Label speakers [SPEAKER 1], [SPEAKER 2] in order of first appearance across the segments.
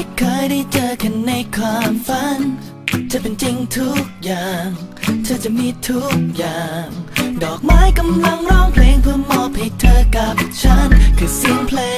[SPEAKER 1] ที่เคยได้เจอกันในความฝัน เธอเป็นจริงทุกอย่าง เธอจะมีทุกอย่าง ดอกไม้กำลังร้องเพลงเพื่อมอบให้เธอกับฉัน คือเสียงเพลง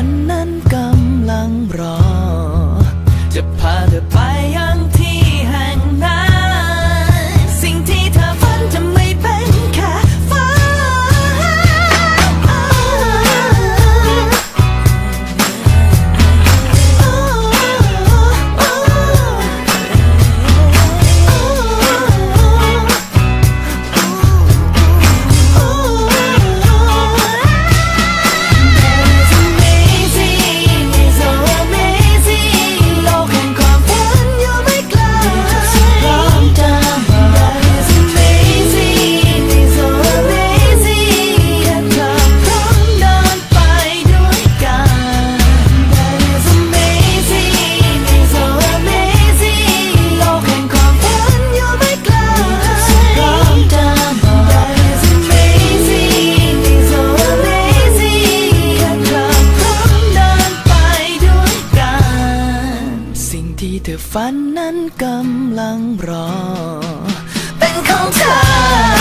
[SPEAKER 1] ฝันนั้นกำลังรอ จะพาเธอไป ฝันนั้นกำลังรอ เป็นของเธอ